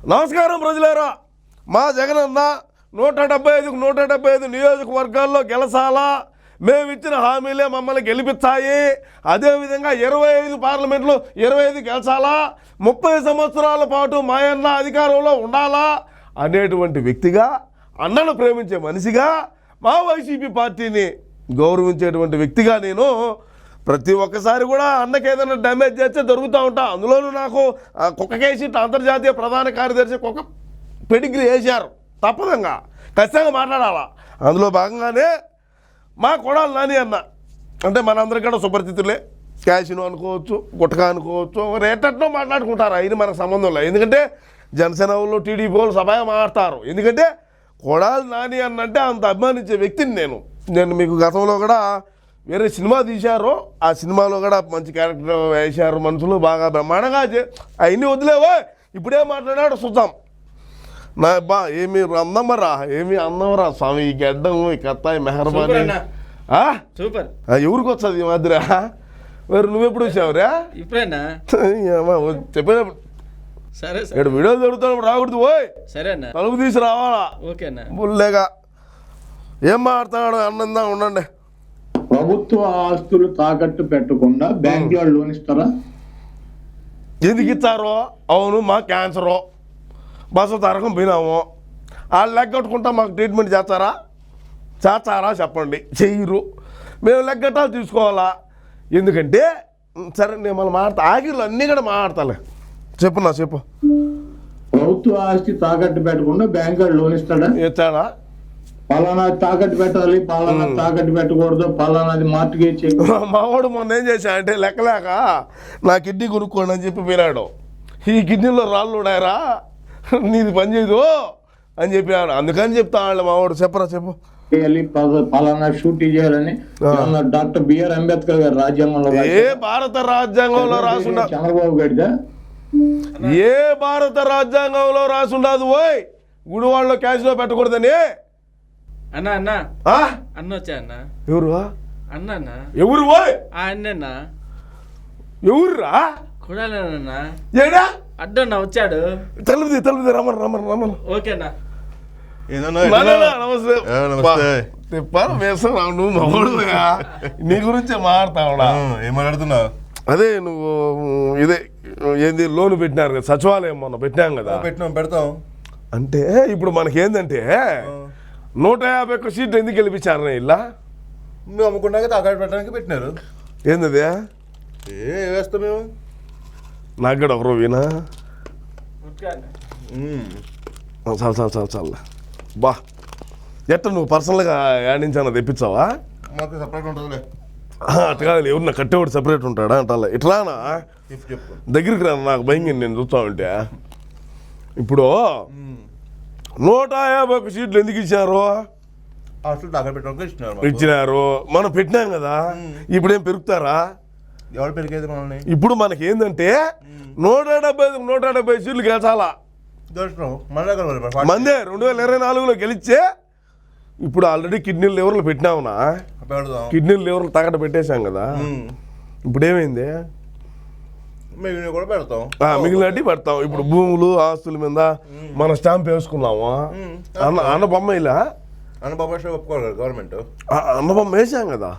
నమస్కారం ప్రజలారా. మా జగనన్న నూట డెబ్బై ఐదుకు నూట డెబ్బై ఐదు నియోజకవర్గాల్లో గెలసాలా. మేము ఇచ్చిన హామీలే మమ్మల్ని గెలిపిస్తాయి అదేవిధంగా ఇరవై ఐదు పార్లమెంట్లో ఇరవై ఐదు గెలచాలా ముప్పై సంవత్సరాల పాటు మాయన్న అధికారంలో ఉండాలా అనేటువంటి వ్యక్తిగా అన్నను ప్రేమించే మనిషిగా మా వైసీపీ పార్టీని గౌరవించేటువంటి వ్యక్తిగా నేను ప్రతి ఒక్కసారి కూడా అన్నకి ఏదైనా డ్యామేజ్ చేస్తే దొరుకుతూ ఉంటా. అందులోనూ నాకు ఆ అంతర్జాతీయ ప్రధాన కార్యదర్శి కుక్క పెడిగ్రీ వేశారు. తప్పదంగా. ఖచ్చితంగా మాట్లాడాలా. అందులో భాగంగానే మా కొడాలి నాని అన్న. అంటే మనందరికీ కూడా సుపరిచితులే. క్యాషినో అనుకోవచ్చు గుట్టక అనుకోవచ్చు రేటట్లో మాట్లాడుకుంటారు. అయిన మనకు సంబంధం లేదు. ఎందుకంటే జనసేన వాళ్ళు టీడీపీ వాళ్ళు సభగా మాట్లాడతారు ఎందుకంటే కొడాలి నాని అన్నంటే అంత అభిమానించే వ్యక్తిని నేను. నేను మీకు గతంలో కూడా వేరే సినిమా తీశారు ఆ సినిమాలో కూడా మంచి క్యారెక్టర్ వేశారు మనుషులు బాగా బ్రహ్మాండంగా అవన్నీ వదిలేవో ఇప్పుడే మాట్లాడాడు చూద్దాం నా బా ఏమి అందమరా ఏమి అందమరా స్వామి ఈ గడ్డం ఈ కత్త ఈ మెహర్బానీ. సూపర్ ఎవరికి వస్తుంది ఈ మధ్య మరి నువ్వెప్పుడు వచ్చావురా? ఇప్పుడేనా చెప్పినప్పుడు. సరే సరే. ఇక్కడ వీడియో జరుగుతున్నప్పుడు రాకూడదు ఓయ్. సరే అన్న. తలుపు తీసి రావాలా? ఓకేనా బుల్లేగా. ఏం మాట్లాడు అన్నందా ఉండండి. ప్రభుత్వ ఆస్తులు తాకట్టు పెట్టకుండా బ్యాంక్ వాళ్ళు లోన్ ఇస్తారా? ఎందుకు ఇచ్చారో అవును మా క్యాన్సరు బస్సు తరకం పోయినాము. వాళ్ళు లెగ్గట్టుకుంటా మాకు ట్రీట్మెంట్ చేస్తారా? చేస్తారా చెప్పండి. చెయ్యరు. మేము లెగ్గట్టాలు తీసుకోవాలా? ఎందుకంటే సరే నేను మళ్ళీ మాడతా ఆగిర్లు అన్నీ కూడా మాట్లాడతాలే. చెప్పు నా చెప్పు. ప్రభుత్వ ఆస్తి తాకట్టు పెట్టకుండా బ్యాంక్ లోన్ ఇస్తాడా? ఇచ్చాడా పలానా తాకట్టు పెట్టాలి పలానా తాకట్టు పెట్టకూడదు పలానాది మార్టిగేజ్ చేయ మా వాడు మొన్న ఏం చేశా అంటే లెక్కలేక నా కిడ్నీ కొనుక్కోండి అని చెప్పి పోయినాడు. ఈ కిడ్నీలో రాళ్ళు ఉన్నాయరా నీది పని చేయదు అని చెప్పినాడు అందుకని చెప్తా వాళ్ళు మా వాడు చెప్పరా చెప్పు. చేయాలి పలానా షూటీ చేయాలని డాక్టర్ బిఆర్ అంబేద్కర్ గారు రాజ్యాంగంలో ఏ భారత రాజ్యాంగంలో రాసుండ చంద్రబాబు గారిదా? ఏ భారత రాజ్యాంగంలో రాసుండదు ఓయ్! గుడివాడలో క్యాష్లో పెట్టకూడదని అన్న అన్న. ఆ? అన్న వచ్చా అన్న? ఎవరు? అన్న అన్న. ఎవరు అన్న ఎవర్రా? కూడాలేనన్నా ఏడా? అడ్డన్న వచ్చాడు. తలుపుది తలుపుది ఓకేనా నా, నా, నా, ఎట్లా? నమస్తే. నమస్తే. తిప్పాను నువ్వు మగడుగా నీ గురించే మాట్లాడతావుడా ఏం మాట్లాడుతున్నావు? అదే నువ్వు ఇదే ఏంది లోన్ పెట్టినారు కదా సచివాలయం మొన్న పెట్టినాం కదా. పెట్టినాం పెడతాం. అంటే ఇప్పుడు మనకేందంటే నూట యాభై ఒక్క సీట్లు ఎందుకు గెలిపించారు ఇలా మేము అమ్ముకున్నాక తాకాడు పెట్టడానికి పెట్టినారు. ఏంది ఏ వేస్తాం మేము? నాకు కూడా ఒకరు వినా. చాలు చాలు చాలు చాలు. బా. ఎట్ట నువ్వు పర్సనల్గా యాడించానా తెప్పించావా? మాకు సపరేట్ ఉంటుందిలే. అట్ట కాదు ఎవరన్నా కట్టేవాడు సపరేట్ ఉంటాడా అంటాలా. ఇట్లానా దగ్గరికి రా నాకు భయం నేను చూస్తా ఉంటే. ఇప్పుడు నూట యాభై ఒక్క సీట్లు ఎందుకు ఇచ్చారు? ఇచ్చినారు మనం పెట్టినాం కదా. ఇప్పుడేం పెరుగుతారా? ఎవరు పెరిగేది మనల్ని? ఇప్పుడు మనకి ఏంటంటే నూట డెబ్బై నూట డెబ్బై సీట్లు గెలిచాలా? మందే రెండు వేల ఇరవై నాలుగులో గెలిచే ఇప్పుడు ఆల్రెడీ కిడ్నీలు లివర్లు పెట్టినావునా? కిడ్నీలు లివర్లు తాకట పెట్టేశాం కదా. ఇప్పుడు ఏమైంది మిగిలిన కూడా పెడతాం. మిగిలినట్టు పెడతాం. ఇప్పుడు భూములు ఆస్తుల మీద మన స్టాంప్ వేసుకున్నాము? అన్న అన్న బొమ్మ ఇలా? అన్న ఒప్పుకోరు కదా గవర్నమెంట్ అన్న బొమ్మ వేసాం కదా.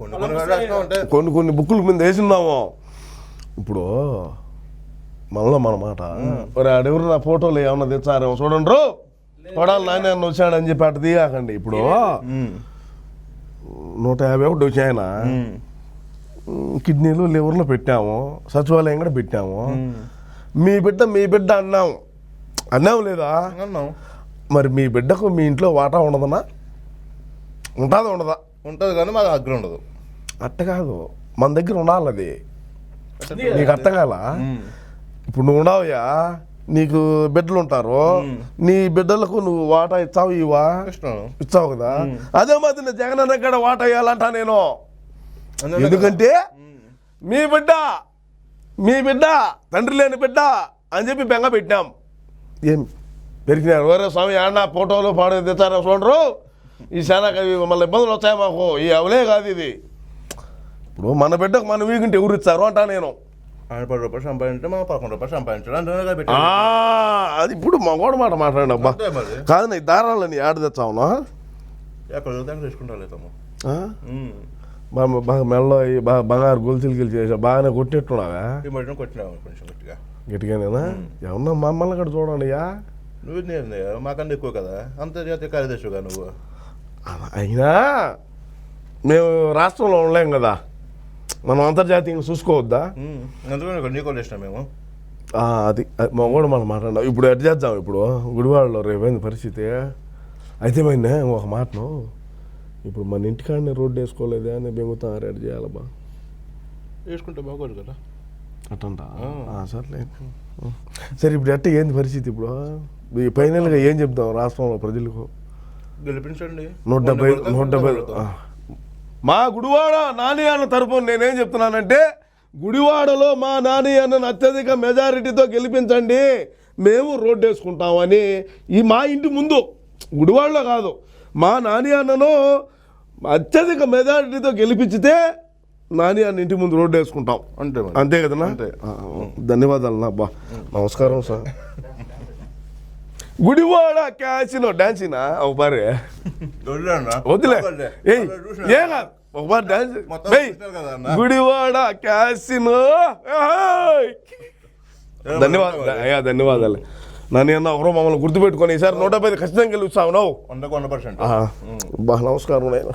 కొన్ని కొన్ని కొన్ని బుక్కుల మీద వేసిన్నాము. ఇప్పుడు మళ్ళా మన మాట. మరి ఆడెవరు నా ఫోటోలు ఏమన్నా తెచ్చారేమో చూడండి రో కొడాలి నాయన వచ్చాడని చెప్పి అటు తీయకండి. ఇప్పుడు. నూట యాభై ఒకటి వచ్చాయన. కిడ్నీలు లివర్లో పెట్టాము సచివాలయం కూడా పెట్టాము. మీ బిడ్డ మీ బిడ్డ అన్నాము అన్నాము లేదా? అన్నాం. మరి మీ బిడ్డకు మీ ఇంట్లో వాటా ఉండదనా? ఉంటుందా ఉండదా? ఉంటుంది కానీ మాకు అగ్రం ఉండదు. అట్ట కాదు. మన దగ్గర ఉండాలి అది. నీకు అర్థం కాల. ఇప్పుడు నువ్వు ఉండవయ్యా. నీకు బిడ్డలు ఉంటారు. నీ బిడ్డలకు నువ్వు వాటా ఇచ్చావు ఇవా ఇచ్చావు కదా? అదే మాదిరి జగన్ అన్న కూడా వాటా ఇవ్వాలంటా నేను. ఎందుకంటే. మీ బిడ్డ మీ బిడ్డ తండ్రి లేని బిడ్డ అని చెప్పి బెంగ పెట్టినాం. ఏం పెరిగినారు? వేరే స్వామి ఆడ ఫోటోలు పాడు తెచ్చారో చూడరు ఈ శానాకి మళ్ళీ ఇబ్బందులు వచ్చాయి మాకు? ఈ అవలే కాదు ఇది. ఇప్పుడు మన బిడ్డకు మన వీకుంటే ఎవరు ఇచ్చారు అంటా నేను. పది రూపాయలు సంపాదించే మనం పదకొండు రూపాయలు సంపాదించాడు అది ఇప్పుడు మగోడు మాట మాట్లాడండి అబ్బా. కాదు నీ దారాలని ఆడ తెచ్చావునా? ఎక్కడ దాకా తీసుకుంటా లేదమ్మా బాగా బాగా మెల్ల బాగా బంగారు గొలుసులు గెలిచి చేసా బాగానే మధ్యన కొట్టినావు కొంచెం గట్టిగా. గట్టిగానేనా? ఏమన్నా మమ్మల్ని కూడా చూడండి యా. నువ్వు నేను మాకన్నా ఎక్కువ కదా? అంతర్జాతీయ కార్యదర్శిగా నువ్వు. అయినా మేము రాష్ట్రంలో ఉండలేం కదా. మనం అంతర్జాతీయంగా చూసుకోవద్దా. అందుకని నీకు చేసినా మేము. అది మగోడు మనం మాట్లాడినాం ఇప్పుడు ఎట్ చేద్దాం ఇప్పుడు. గుడివాడలో రేపైంది పరిస్థితి. అయితే మైనా ఒక మాటను ఇప్పుడు మన ఇంటికాడనే రోడ్డు వేసుకోలేదే అని బెంగుతాం ఎట్ చేయాలబ్బా వేసుకుంటే బాగోదు కదా. అట్టంట సర్లే. సరే ఇప్పుడు ఎట్ట ఏంది పరిస్థితి ఇప్పుడు? ఈ ఫైనల్గా ఏం చెప్తాం రాష్ట్రంలో ప్రజలకు? గెలిపించండి. నూట డెబ్బై నూట డెబ్బై. మా గుడివాడ నాని అన్న తరపున నేనేం చెప్తున్నానంటే గుడివాడలో మా నాని అన్నను అత్యధిక మెజారిటీతో గెలిపించండి మేము రోడ్డు వేసుకుంటామని ఈ మా ఇంటి ముందు గుడివాడలో కాదు మా నాని అన్నను అత్యధిక మెజారిటీతో గెలిపించితే నాని అన్న ఇంటి ముందు రోడ్డు వేసుకుంటాం. అంతే అంతే. ఆ, ధన్యవాదాలు నా అబ్బా. నమస్కారం సార్. గుడివాడ క్యాసినో డాన్సినా ఒక పారే? వద్దులే? ఏ కాదు. ఒక పాట డాన్స్ కదా? గుడివాడ క్యాసినో. ఏయ్. ధన్యవాదాలు అయ్యా ధన్యవాదాలు. నన్ను అన్న ఒకరో మమ్మల్ని గుర్తుపెట్టుకొని ఈసారి నూట పది ఖచ్చితంగా గెలుస్తావు నువ్వు. వందకు వంద పర్సెంట్. బా నమస్కారం నేను